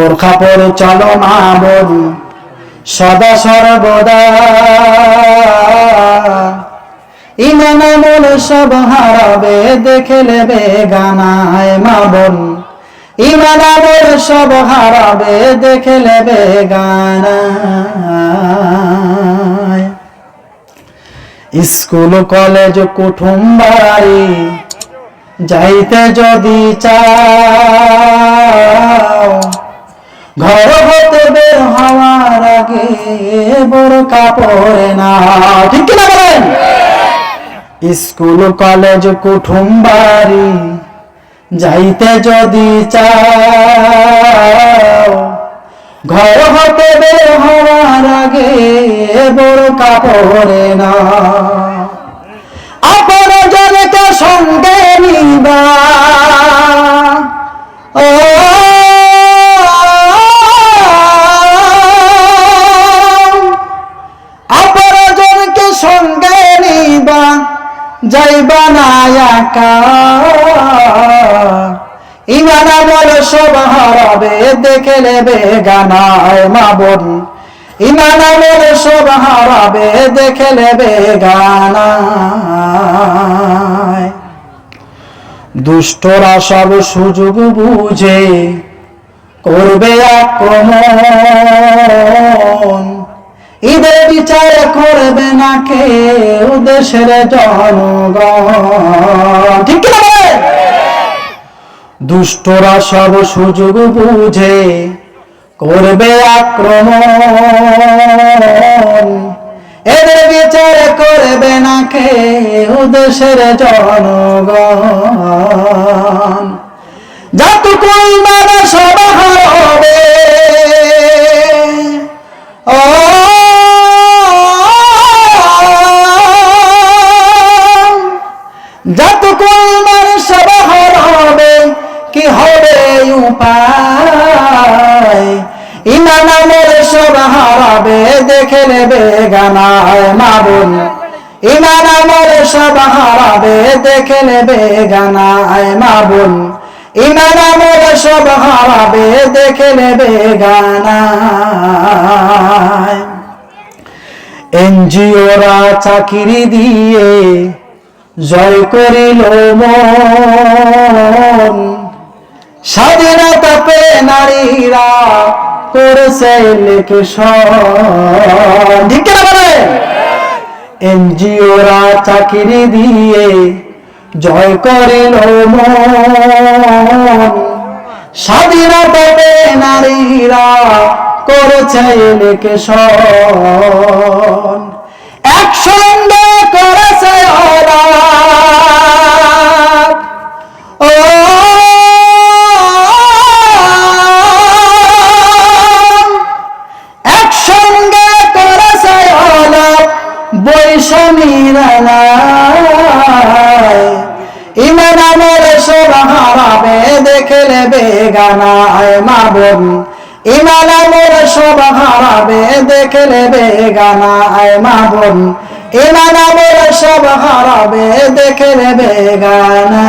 বোরখা পরে চলো মা বোন, সদা সর্বদা। ইমান আমল সব হারাবে, দেখে নেবে গানায় মা বোন। ইমান আমল সব হারাবে, দেখে নেবে গানায়। স্কুল, কলেজ, কুটুম বাড়ি, যাইতে যদি চাও ঘর হতে বের হওয়ার আগে বড় কাপড়ে না। ঠিক কিনা বলেন? স্কুল, কলেজ, কুটুম বাড়ি যাইতে যদি চাও ঘর হতে বের হওয়ার আগে বড় কাপড়ে না। যাইবা না একা। ইমান আমল সব হারাবে দেখে নেবে গানায় মা বোন ইমান আমল সব হারাবে দেখে নেবে গানায়। দুষ্টরা সব সুযোগ বুঝে, করবে আক্রমণ। বিচার করবে না জনগণ। ঠিক দুষ্টরা সব সুযোগ বুঝে করবে আক্রমণ। এদের বিচার করবে না কেউ দেশের জনগণ। যতক্ষণ মানে সব হবে হবে উপায়। ইমান আমল সব হারাবে, দেখে নেবে গানায় মা বোন ইমান আমল সব হারাবে, দেখে নেবে গানায় মা বোন ইমান আমল সব হারাবে, দেখে নেবে গানায়। এনজিওরা চাকরি দিয়ে জয় করিল মন। স্বাধীনতা পে নারীরা চাকরি দিয়ে জয় করিল মন। স্বাধীনতা পে নারীরা করেছে লিখেশন একসঙ্গে করেছে বৈষমীরা ইমান আমল সব হারাবে, দেখে নেবে গানায় মা বোন ইমান আমল সব হারাবে, দেখে নেবে মা বোন ইমান আমল সব হারাবে, দেখে নেবে গানা